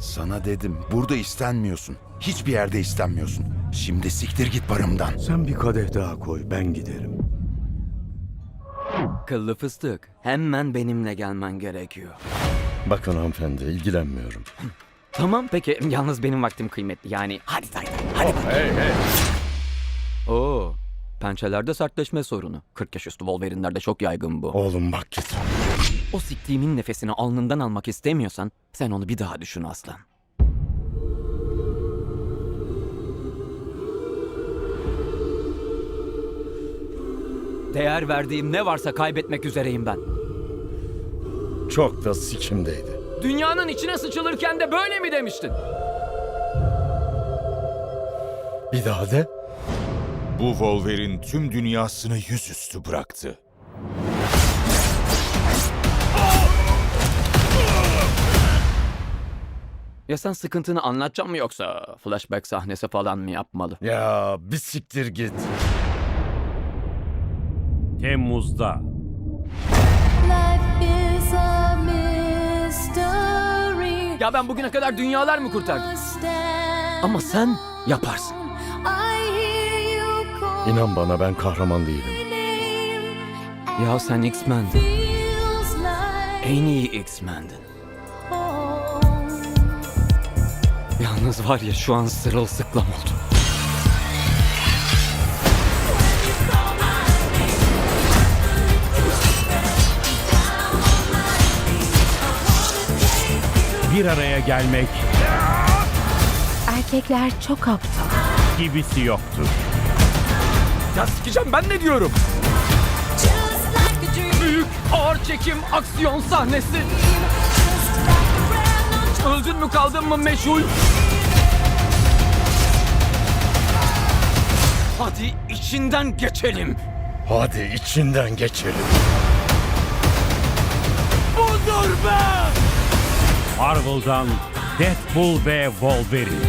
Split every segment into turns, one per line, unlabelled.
Sana dedim burada istenmiyorsun. Hiçbir yerde istenmiyorsun. Şimdi siktir git barımdan.
Sen bir kadeh daha koy, ben giderim.
Kıllı fıstık. Hemen benimle gelmen gerekiyor.
Bakın hanımefendi, ilgilenmiyorum.
Tamam peki. Yalnız benim vaktim kıymetli. Yani hadi hadi hadi. Hey hey. Oo. Pençelerde sertleşme sorunu. 40 yaş üstü Wolverine'lerde çok yaygın bu.
Oğlum bak git.
O siktiğimin nefesini alnından almak istemiyorsan sen onu bir daha düşün aslan. Değer verdiğim ne varsa kaybetmek üzereyim ben.
Çok da sikimdeydi.
Dünyanın içine sıçılırken de böyle mi demiştin?
Bir daha de.
Bu Wolverine tüm dünyasını yüzüstü bıraktı.
Ya sen sıkıntını anlatacak mı yoksa flashback sahnesi falan mı yapmalı?
Ya bir siktir git.
Temmuz'da.
Ya ben bugüne kadar dünyalar mı kurtardım? Ama sen yaparsın.
İnan bana ben kahraman değilim.
Ya sen X-Men'din. En iyi X-Men'din. Yalnız var ya şu an sırılsıklam oldum.
bir araya gelmek
Erkekler çok aptal.
gibisi yoktur.
Ya sikeceğim ben ne diyorum? Büyük ağır çekim aksiyon sahnesi. Öldün mü kaldın mı meşhur? Hadi içinden geçelim.
Hadi içinden geçelim.
Budur be!
Marvel'dan Deadpool ve Wolverine.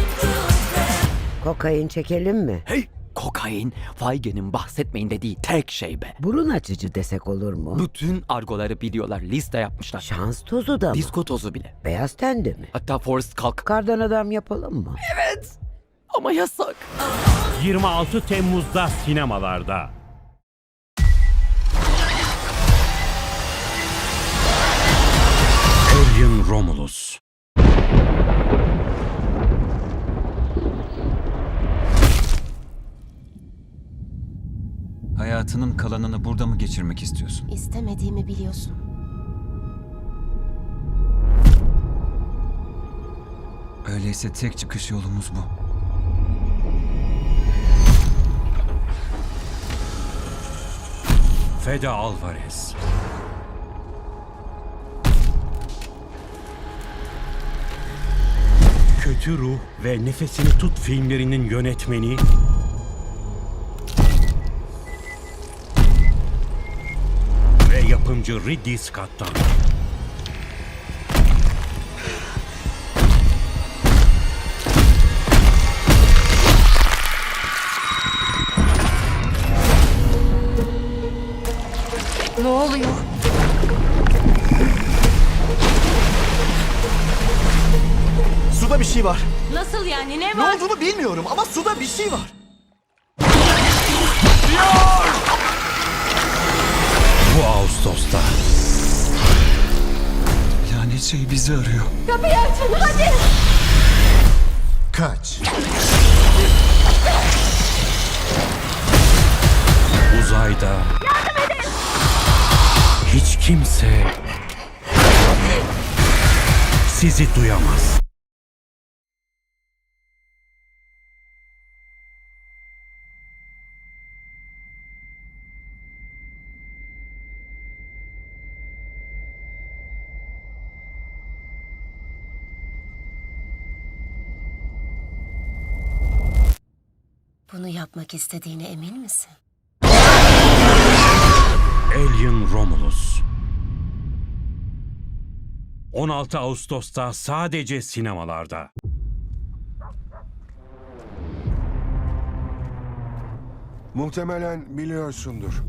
Kokain çekelim mi?
Hey! Kokain, Feige'nin bahsetmeyin dediği tek şey be.
Burun açıcı desek olur mu?
Bütün argoları biliyorlar, liste yapmışlar.
Şans tozu da mı?
Disko tozu bile.
Beyaz tende mi?
Hatta Forrest kalk.
Kardan adam yapalım mı?
Ama yasak.
26 Temmuz'da sinemalarda. Alien Romulus.
Hayatının kalanını burada mı geçirmek istiyorsun?
İstemediğimi biliyorsun.
Öyleyse tek çıkış yolumuz bu.
Feda Alvarez. Kötü Ruh ve Nefesini Tut filmlerinin yönetmeni ve yapımcı Ridley Scott'tan
yani? Ne
Ne
var?
olduğunu bilmiyorum ama suda bir şey var.
bu Ağustos'ta
Lanet şey bizi arıyor.
Kapıyı açın hadi.
Kaç.
uzayda hiç kimse sizi duyamaz.
Bunu yapmak istediğine emin misin?
Alien Romulus 16 Ağustos'ta sadece sinemalarda.
Muhtemelen biliyorsundur.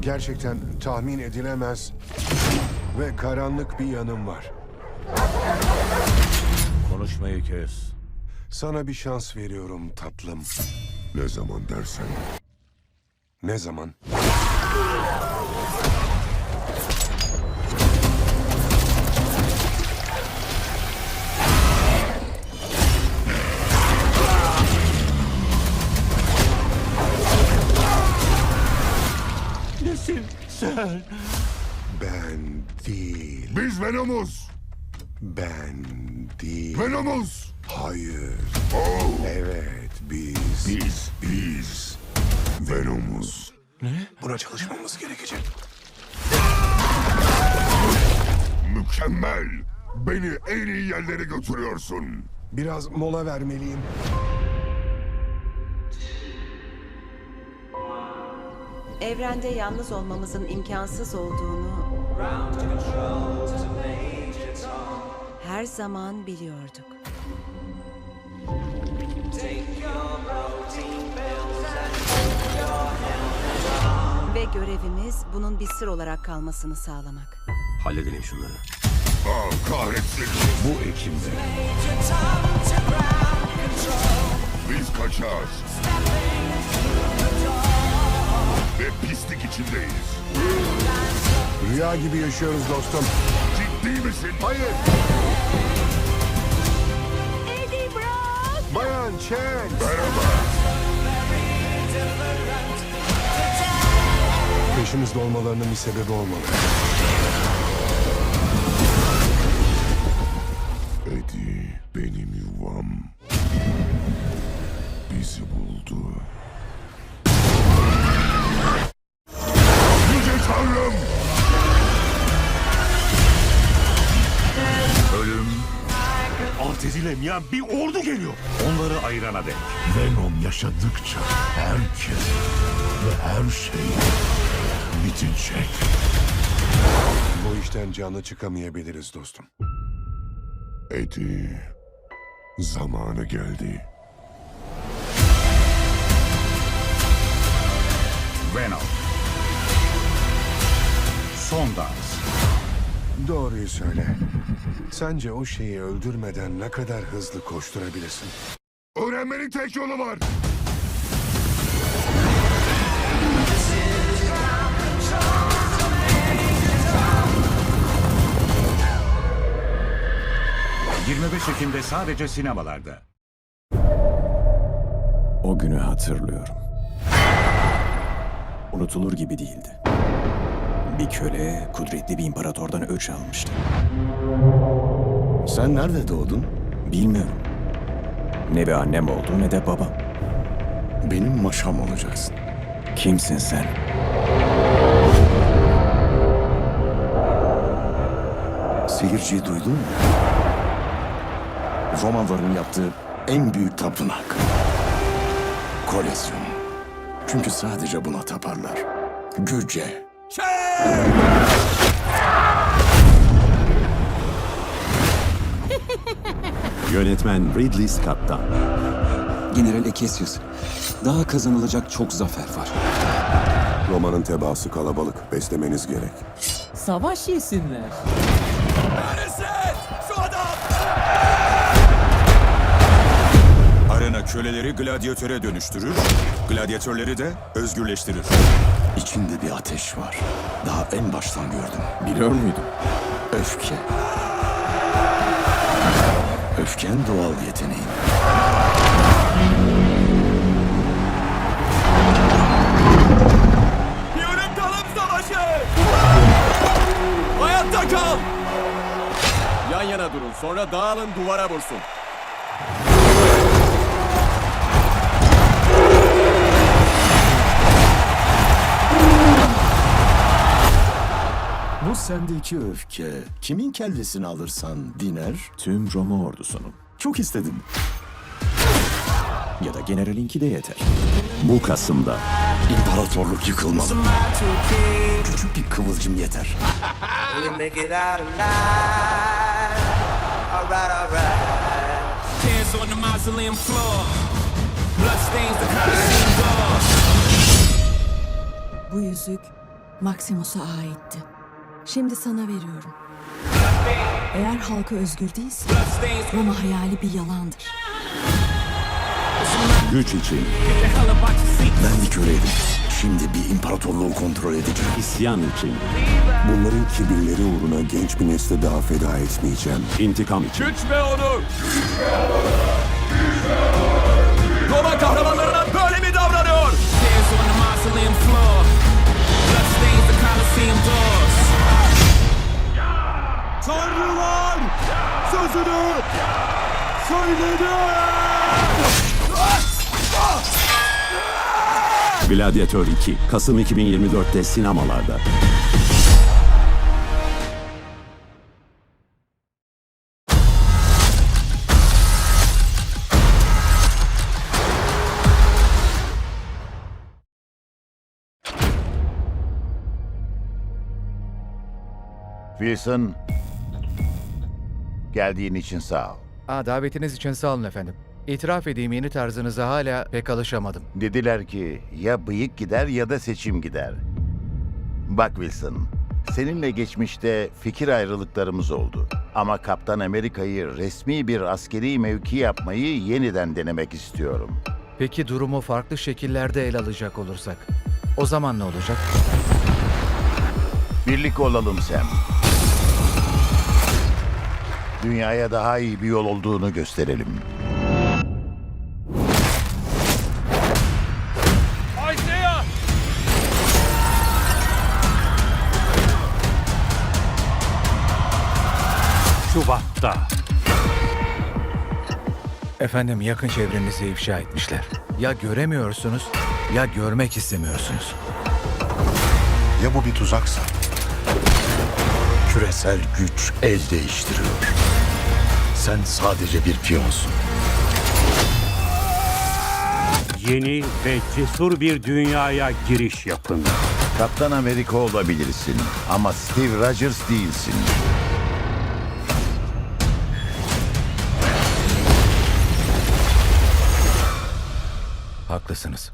Gerçekten tahmin edilemez ve karanlık bir yanım var.
Konuşmayı kes.
Sana bir şans veriyorum tatlım. Ne zaman dersen. Ne zaman?
Nesin sen?
Ben değil.
Biz Venom'uz.
Ben değil.
Venom'uz.
Hayır.
Oh.
Evet biz.
Biz, biz Venom'uz.
Buna çalışmamız gerekecek.
Mükemmel. Beni en iyi yerlere götürüyorsun.
Biraz mola vermeliyim.
Evrende yalnız olmamızın imkansız olduğunu her zaman biliyorduk. Ve görevimiz bunun bir sır olarak kalmasını sağlamak.
Halledelim şunları.
Ah kahretsin.
Bu ekimde.
Biz kaçar. Ve pislik içindeyiz.
Rüya gibi yaşıyoruz dostum.
Ciddi misin?
Hayır. Bayan Chen.
Merhaba.
Peşimizde olmalarının bir sebebi olmalı.
Eddie benim yuvam. Bizi buldu. Yüce Tanrım!
Alt edilemeyen bir ordu geliyor. Onları ayırana dek.
Venom yaşadıkça herkes ve her şey bitecek.
Bu işten canlı çıkamayabiliriz dostum.
Eddie, zamanı geldi.
Venom. Son dans.
Doğruyu söyle. Sence o şeyi öldürmeden ne kadar hızlı koşturabilirsin?
Öğrenmenin tek yolu var.
Ekim'de sadece sinemalarda.
O günü hatırlıyorum. Unutulur gibi değildi. Bir köle kudretli bir imparatordan öç almıştı.
Sen nerede doğdun?
Bilmiyorum. Ne bir annem oldu ne de babam.
Benim maşam olacaksın.
Kimsin sen?
Seyirciyi duydun mu? Romalıların yaptığı en büyük tapınak. Kolezyum. Çünkü sadece buna taparlar. Güce.
Yönetmen Ridley Scott'tan. General Ekesius. Daha kazanılacak çok zafer var.
Romanın tebaası kalabalık. Beslemeniz gerek.
Savaş yesinler.
Arena köleleri gladyatöre dönüştürür, gladyatörleri de özgürleştirir.
İçinde bir ateş var. Daha en baştan gördüm.
Biliyor muydun?
Öfke. Öfken doğal yeteneğin.
Kalım savaşı! Hayatta kal! Yan yana durun sonra dağılın duvara vursun.
Sendeki öfke. Kimin kellesini alırsan diner.
Tüm Roma ordusunun.
Çok istedim.
Ya da generalinki de yeter. Bu Kasım'da
İmparatorluk yıkılmalı. Küçük bir kıvılcım yeter.
Bu yüzük Maximus'a aitti. Şimdi sana veriyorum.
Eğer halka özgür değilse Roma hayali bir yalandır.
Güç için. Ben bir köleydim. Şimdi bir imparatorluğu kontrol edeceğim. İsyan için.
Bunların kibirleri uğruna genç bir nesle daha feda etmeyeceğim.
İntikam için.
Güç ve onur. Roma kahramanlarına böyle mi davranıyor?
Tanrılar! Sözünü söyledi!
Gladiator 2. Kasım 2024'te sinemalarda.
Wilson, geldiğin için sağ ol.
Aa, davetiniz için sağ olun efendim. İtiraf edeyim yeni tarzınıza hala pek alışamadım.
Dediler ki ya bıyık gider ya da seçim gider. Bak Wilson, seninle geçmişte fikir ayrılıklarımız oldu. Ama Kaptan Amerika'yı resmi bir askeri mevki yapmayı yeniden denemek istiyorum.
Peki durumu farklı şekillerde ele alacak olursak? O zaman ne olacak?
Birlik olalım Sam. Dünyaya daha iyi bir yol olduğunu gösterelim.
Şubat'ta. Efendim yakın çevrenizi ifşa etmişler. Ya göremiyorsunuz ya görmek istemiyorsunuz.
Ya bu bir tuzaksa? Küresel güç el değiştiriyor. Sen sadece bir piyonsun.
Yeni ve cesur bir dünyaya giriş yapın.
Kaptan Amerika olabilirsin ama Steve Rogers değilsin.
Haklısınız.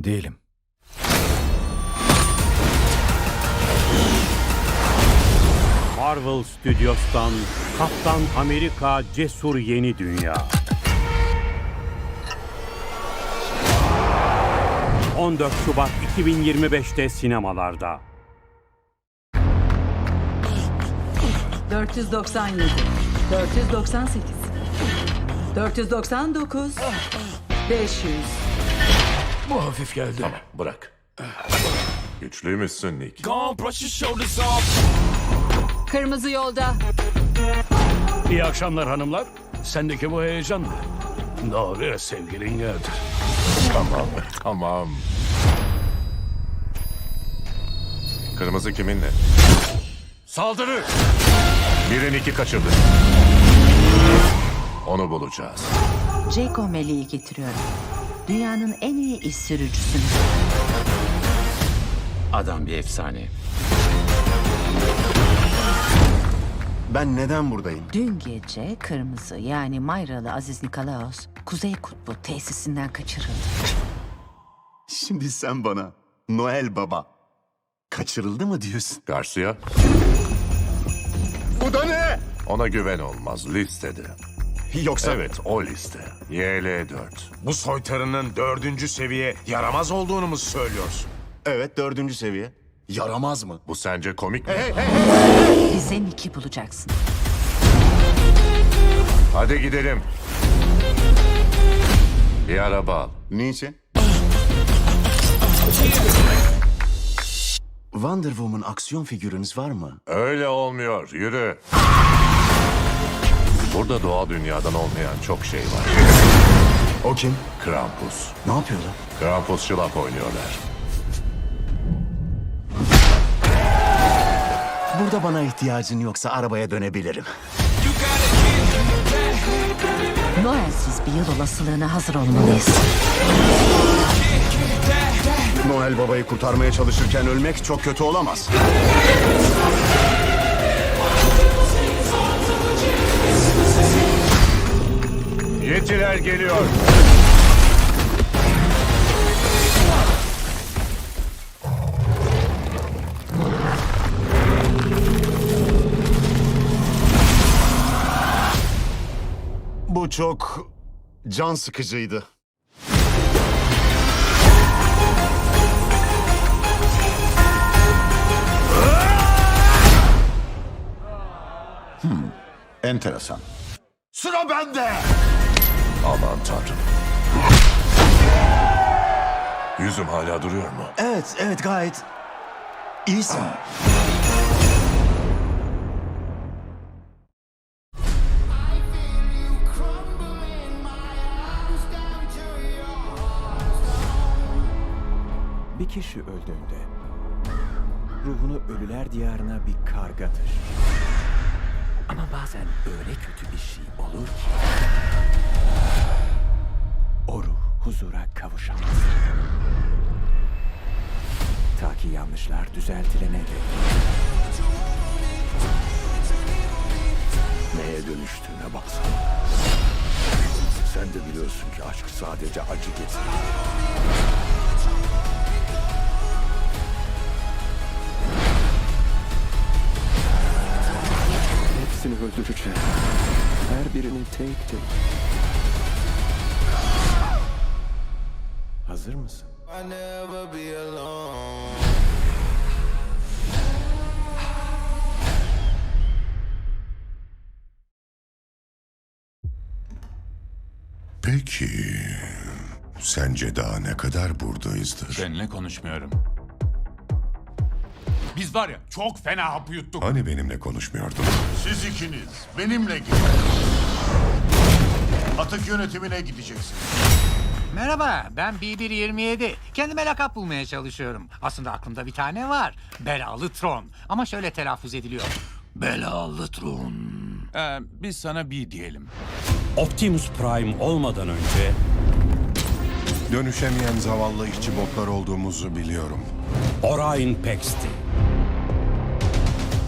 Değilim.
Marvel Studios'tan Kaptan Amerika Cesur Yeni Dünya. 14 Şubat 2025'te sinemalarda.
497, 498, 499, 500.
Bu hafif geldi. Tamam bırak. Güçlüymüşsün Nick.
Kırmızı yolda.
İyi akşamlar hanımlar. Sendeki bu heyecan ne? Doğru ya sevgilin geldi.
Tamam tamam. Kırmızı kiminle?
Saldırı!
Birin iki kaçırdı. Onu bulacağız.
Jacob Meleği getiriyorum. Dünyanın en iyi iş sürücüsünü.
Adam bir efsane.
Ben neden buradayım?
Dün gece Kırmızı yani Mayralı Aziz Nikolaos Kuzey Kutbu tesisinden kaçırıldı.
Şimdi sen bana Noel Baba kaçırıldı mı diyorsun?
Garcia.
Bu da ne?
Ona güven olmaz listede.
Yoksa
Evet o liste. YL4. Bu soytarının dördüncü seviye yaramaz olduğunu mu söylüyorsun?
evet dördüncü seviye. Yaramaz mı?
Bu sence komik mi?
Bize Nick'i bulacaksın.
Hadi gidelim. Bir araba al.
Niçin? Wonder Woman aksiyon figürünüz var mı?
Öyle olmuyor. Yürü. Burada doğal dünyadan olmayan çok şey var.
O kim?
Krampus.
Ne yapıyorlar?
Krampus şılap oynuyorlar.
Burada bana ihtiyacın yoksa arabaya dönebilirim.
Noel'siz bir yıl olasılığına hazır olmalıyız.
Noel Baba'yı kurtarmaya çalışırken ölmek çok kötü olamaz.
Yetiler geliyor.
Çok can sıkıcıydı.
Enteresan.
Sıra bende.
Aman tanrım. Yüzüm hala duruyor mu?
Evet, evet gayet iyisin.
Bir kişi öldüğünde ruhunu ölüler diyarına bir karga taşır. Ama bazen öyle kötü bir şey olur ki o ruh huzura kavuşamaz. Ta ki yanlışlar düzeltilene dek.
Neye dönüştüğüne baksana. Sen de biliyorsun ki aşk sadece acı getirir.
Hepsini öldüreceğim. Her birini tek tek. Hazır mısın?
Peki... Sence daha ne kadar buradayızdır?
Seninle konuşmuyorum. Biz var ya çok fena hapı yuttuk.
Hani benimle konuşmuyordun?
Siz ikiniz benimle gidin. Atık yönetimine gideceksiniz.
Merhaba, ben B127. Kendime lakap bulmaya çalışıyorum. Aslında aklımda bir tane var. Belalı Tron. Ama şöyle telaffuz ediliyor. Belalı Tron.
Ee, biz sana bir diyelim.
Optimus Prime olmadan önce
Dönüşemeyen zavallı işçi botlar olduğumuzu biliyorum.
Orion Pax'ti.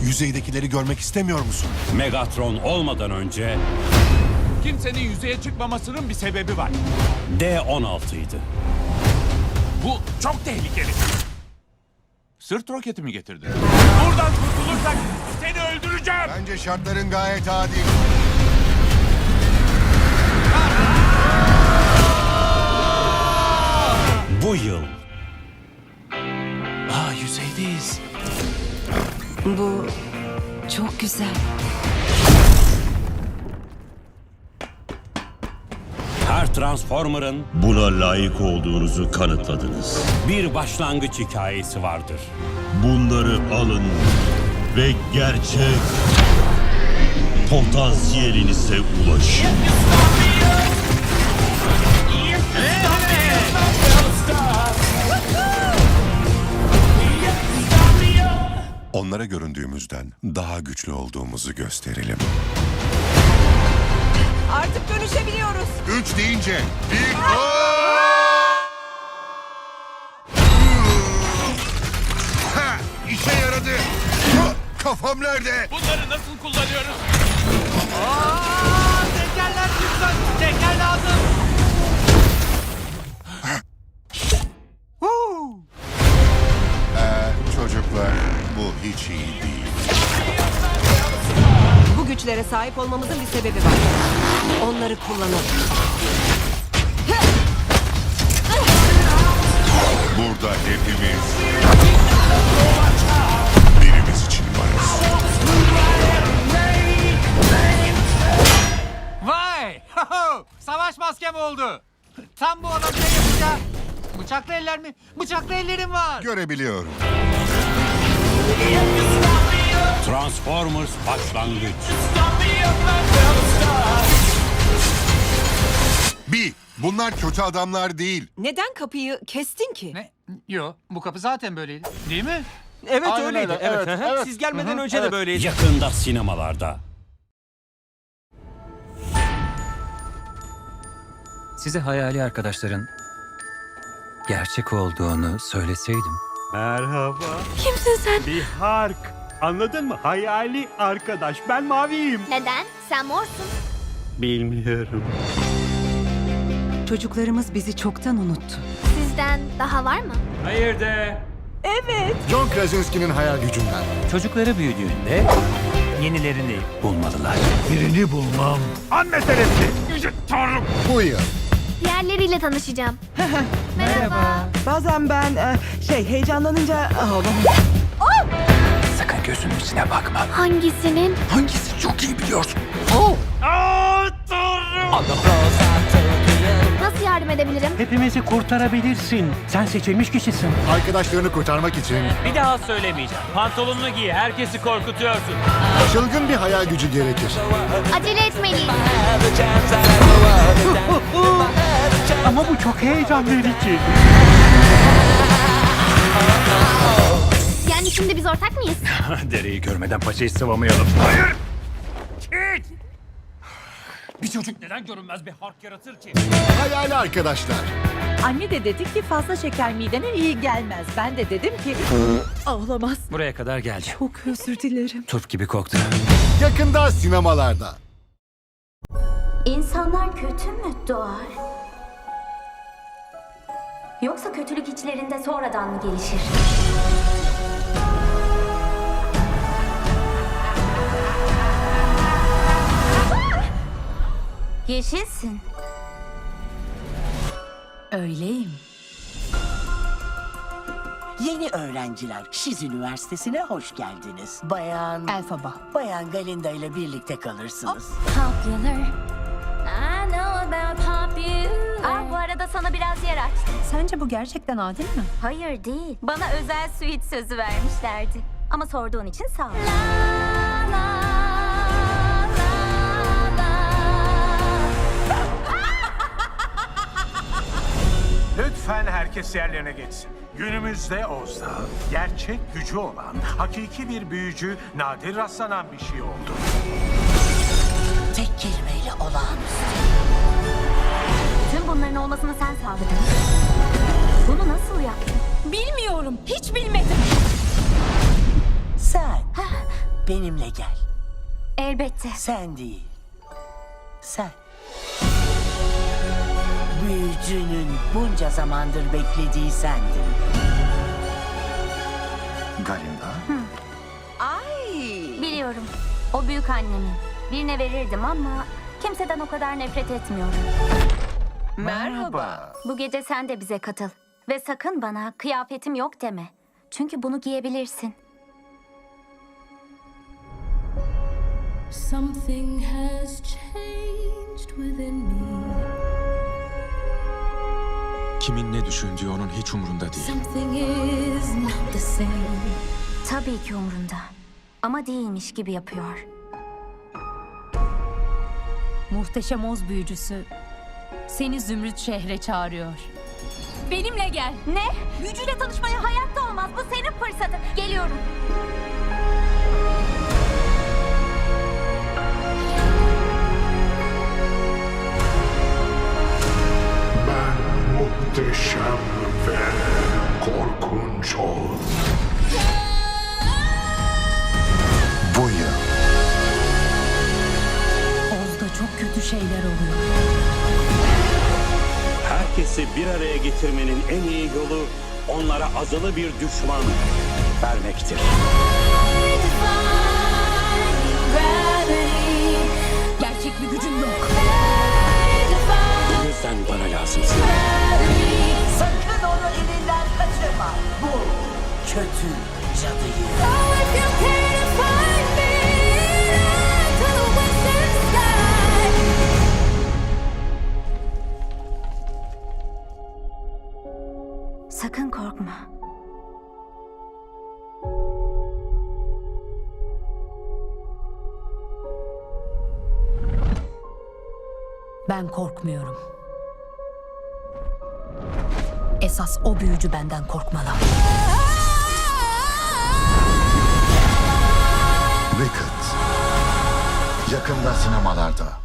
Yüzeydekileri görmek istemiyor musun?
Megatron olmadan önce
Kimsenin yüzeye çıkmamasının bir sebebi var.
D-16'ydı.
Bu çok tehlikeli. Sırt roketi mi getirdin? Buradan kurtulursak seni öldüreceğim.
Bence şartların gayet adil.
Bu yıl
Aa, yüzeydeyiz.
Bu çok güzel.
her Transformer'ın
Buna layık olduğunuzu kanıtladınız.
bir başlangıç hikayesi vardır.
Bunları alın ve gerçek potansiyelinize ulaşın.
Onlara göründüğümüzden daha güçlü olduğumuzu gösterelim.
Artık dönüşebiliyoruz.
Üç deyince bir... Ha, işe yaradı. Kafam nerede?
Bunları nasıl kullanıyoruz?
Tekerler çıksın. Teker lazım.
Bu hiç iyi değil.
Bu güçlere sahip olmamızın bir sebebi var. Onları kullanalım.
Burada hepimiz birimiz için varız.
Vay! Savaş maskem oldu. Tam bu adam şey yapacak. Bıçaklı eller mi? Bıçaklı ellerim var.
Görebiliyorum.
Transformers başlangıç.
Bir, bunlar kötü adamlar değil.
Neden kapıyı kestin ki?
Ne? Yo, bu kapı zaten böyleydi. Değil mi?
Evet
Aynen
öyleydi.
öyle,
Evet.
evet, evet.
Siz gelmeden önce de böyleydi.
Yakında sinemalarda.
Size hayali arkadaşların gerçek olduğunu söyleseydim.
Merhaba.
Kimsin sen?
Bir hark. Anladın mı? Hayali arkadaş. Ben maviyim.
Neden? Sen morsun.
Bilmiyorum.
Çocuklarımız bizi çoktan unuttu.
Sizden daha var mı?
Hayır de.
Evet.
John Krasinski'nin hayal gücünden.
Çocukları büyüdüğünde yenilerini bulmalılar.
Birini bulmam. An meselesi. Yüce Tanrım. Bu yıl.
Diğerleriyle tanışacağım. Merhaba.
Bazen ben e, şey heyecanlanınca ah, olamam.
Sakın gözünün içine bakma.
Hangisinin?
Hangisi çok iyi biliyorsun.
Nasıl yardım edebilirim?
Hepimizi kurtarabilirsin. Sen seçilmiş kişisin.
Arkadaşlarını kurtarmak için
Bir daha söylemeyeceğim. Pantolonunu giy. Herkesi korkutuyorsun.
çılgın bir hayal gücü gerekir.
Acele etmeliyim.
Ama bu çok heyecan verici.
Yani şimdi biz ortak mıyız?
Dereyi görmeden paçayı sıvamayalım. Hayır! Hiç! Bir çocuk neden görünmez bir hark yaratır ki?
Hayali arkadaşlar.
Anne de dedi ki fazla şeker midene iyi gelmez. Ben de dedim ki "Ah, olamaz.
Buraya kadar geldi.
Çok özür dilerim.
Turp gibi koktu.
Yakında sinemalarda.
İnsanlar kötü mü doğar? Yoksa kötülük içlerinde sonradan mı gelişir? Yeşilsin.
Öyleyim.
Yeni öğrenciler Şiz Üniversitesi'ne hoş geldiniz. Bayan
Elfaba.
Bayan Galinda ile birlikte kalırsınız.
Popular. Sana biraz yer açtım.
Sence bu gerçekten adil mi?
Hayır değil. Bana özel suite sözü vermişlerdi. Ama sorduğun için sağ ol.
Lütfen herkes yerlerine geçsin. Günümüzde Oz'da gerçek gücü olan hakiki bir büyücü nadir rastlanan bir şey oldu.
Tek kelimeyle olağanüstü.
Bunların olmasını sen sağladın. Bunu nasıl yaptın?
Bilmiyorum. Hiç bilmedim. Sen benimle gel.
Elbette.
Sen değil. Sen. Büyücünün bunca zamandır beklediği sendin.
Galinda.
Biliyorum. O büyük annemin. Birine verirdim ama kimseden o kadar nefret etmiyorum.
Merhaba.
Bu gece sen de bize katıl. Ve sakın bana kıyafetim yok deme. Çünkü bunu giyebilirsin.
Something has changed within me.
Kimin ne düşündüğü onun hiç umurunda değil.
Something is not the same.
Tabii ki umrunda. Ama değilmiş gibi yapıyor.
Muhteşem Oz büyücüsü seni Zümrüt şehre çağırıyor.
Benimle gel. Ne? Büyücüyle tanışmaya hayatta olmaz. Bu senin fırsatın. Geliyorum.
Herkesi bir araya getirmenin en iyi yolu onlara azılı bir düşman vermektir.
Gerçek bir gücün yok.
Bu yüzden bana lazımsın.
Sakın onu elinden kaçırma. Bu kötü cadıyı.
Sakın korkma.
Ben korkmuyorum. Esas o büyücü benden korkmalı.
Wicked. Yakında sinemalarda.